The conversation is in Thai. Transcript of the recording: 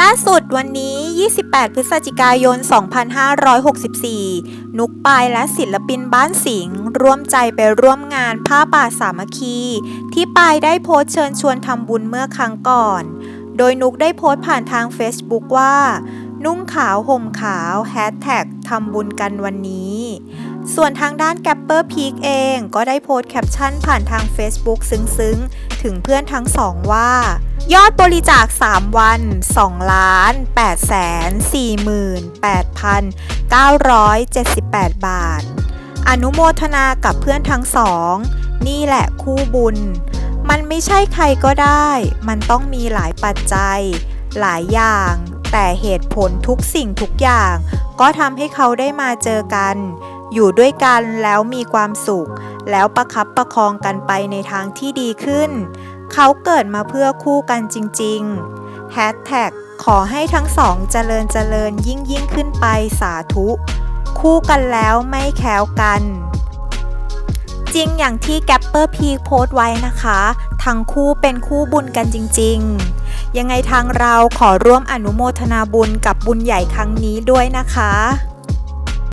ล่าสุดวันนี้ 28 พฤศจิกายน 2564 นุกปายและศิลปินบ้านสิงห์ร่วมใจไปร่วมงานผ้าป่าสามัคคี ที่ปายได้โพสต์เชิญชวนทำบุญเมื่อครั้งก่อน โดยนุกได้โพสต์ผ่านทาง Facebook ว่า นุ่งขาวห่มขาวแฮชแท็กทำบุญกันวันนี้ ส่วนทางด้านแกปเปอร์พีคเองก็ได้โพสต์แคปชั่นผ่านทาง Facebook ซึ้งๆ ถึงเพื่อนทั้งสองว่า ยอดบริจาค 3 วัน 2 ล้าน8แสน48,978 บาท อนุโมทนากับเพื่อนทั้งสอง นี่แหละคู่บุญ มันไม่ใช่ใครก็ได้ มันต้องมีหลายปัจจัย หลายอย่าง แต่เหตุผลทุกสิ่งทุกอย่าง ก็ทำให้เขาได้มาเจอกัน อยู่ด้วยกันแล้วมีความสุข แล้วประคับประคองกันไปในทางที่ดีขึ้น เขาเกิดมาเพื่อคู่กันจริงๆแฮชแท็กขอให้ทั้งสองเจริญเจริญยิ่งยิ่งขึ้นไปสาธุ คู่กันแล้วไม่แค้วกัน จริงอย่างที่แกปเปอร์พีโพสต์ไว้นะคะ ทั้งคู่เป็นคู่บุญกันจริง ๆ ยังไงทางเราขอร่วมอนุโมทนาบุญกับบุญใหญ่ครั้งนี้ด้วยนะคะ